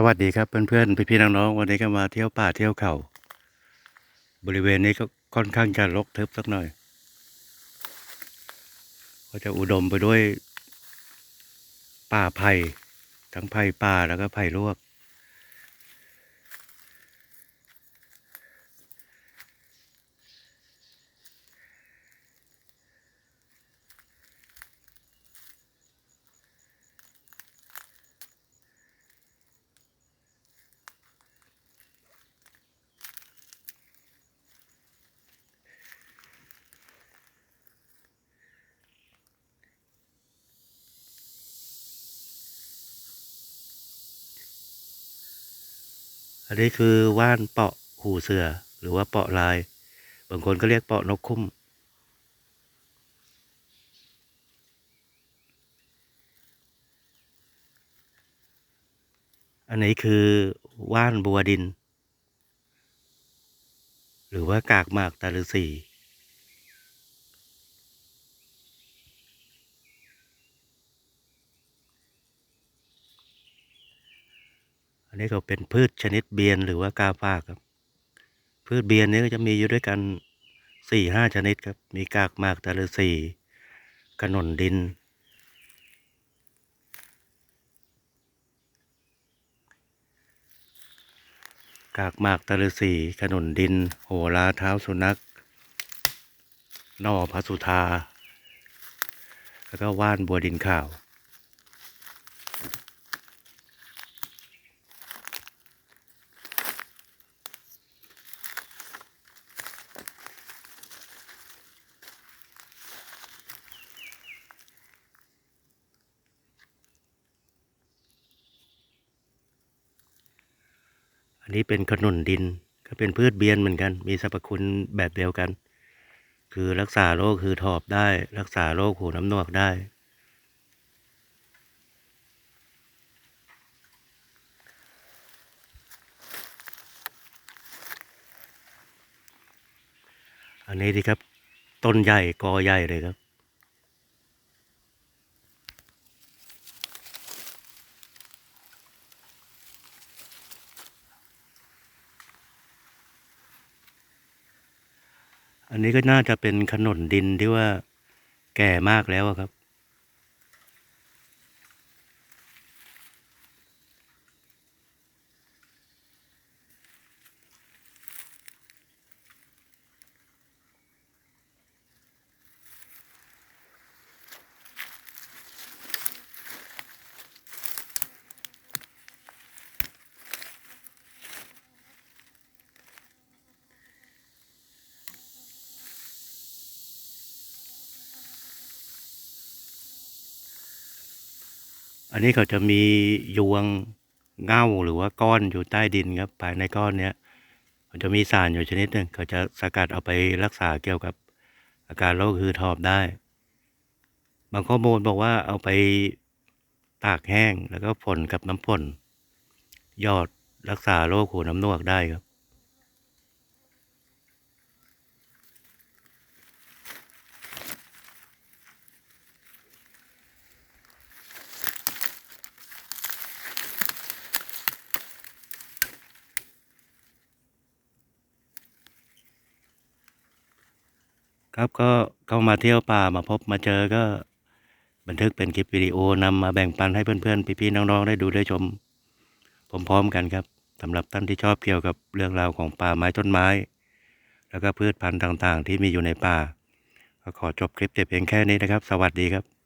สวัสดีครับเพื่อนๆพี่ๆน้องๆวันนี้ก็มาเที่ยวป่าเที่ยวเขาบริเวณนี้ก็ค่อนข้างจะรกทึบสักหน่อย ก็จะอุดมไปด้วย ป่าไผ่ทั้งไผ่ป่าแล้วก็ไผ่ลวก อันนี้คือว่านเปาะหูเสือหรือว่าเปาะลาย บางคนก็เรียกเปาะนกคุ้ม อันนี้คือว่านบัวดิน หรือว่ากากหมากตาฤาษี นนี้ก็เป็นพืชชนิดเบียนหรือว่ากาฝากครับ พืชเบียนนี้ก็จะมีอยู่ด้วยกันสี่ห้าชนิดครับ มีกากหมากตาฤาษีกระหน่นดิน กากหมากตะฤษีขนนดิน โหราเท้าสุนัขนอพระสุธา แล้วก็ว่านบัวดินขาว อันนี้เป็นขนุนดินก็เป็นพืชเบียนเหมือนกัน มีสรรพคุณแบบเดียวกัน คือรักษาโรคคือถอบได้ รักษาโรคหูน้ำหนวกได้ อันนี้ดีครับ ต้นใหญ่กอใหญ่เลยครับ อันนี้ก็น่าจะเป็นขนนดินที่ว่าแก่มากแล้วครับ อันนี้เขาจะมียวงเง่าหรือว่าก้อนอยู่ใต้ดินครับภายในก้อนเนี้ยมันจะมีสารอยู่ชนิดหนึ่งเขาจะสกัดเอาไปรักษาเกี่ยวกับ อาการโรคหืดหอบได้ บางข้อมูลบอกว่าเอาไปตากแห้งแล้วก็ฝนกับน้ำฝนยอดรักษาโรคหูน้ำหนวกได้ครับ ครับก็เข้ามาเที่ยวป่ามาพบมาเจอก็บันทึกเป็นคลิปวิดีโอนำมาแบ่งปันให้เพื่อนๆ พี่ๆน้องๆ ได้ดูได้ชมพร้อมๆกันครับสำหรับท่านที่ชอบเกี่ยวกับเรื่องราวของป่าไม้ต้นไม้ แล้วก็พืชพันธุ์ต่างๆ ที่มีอยู่ในป่า ก็ขอจบคลิปแต่เพียงแค่นี้นะครับ สวัสดีครับ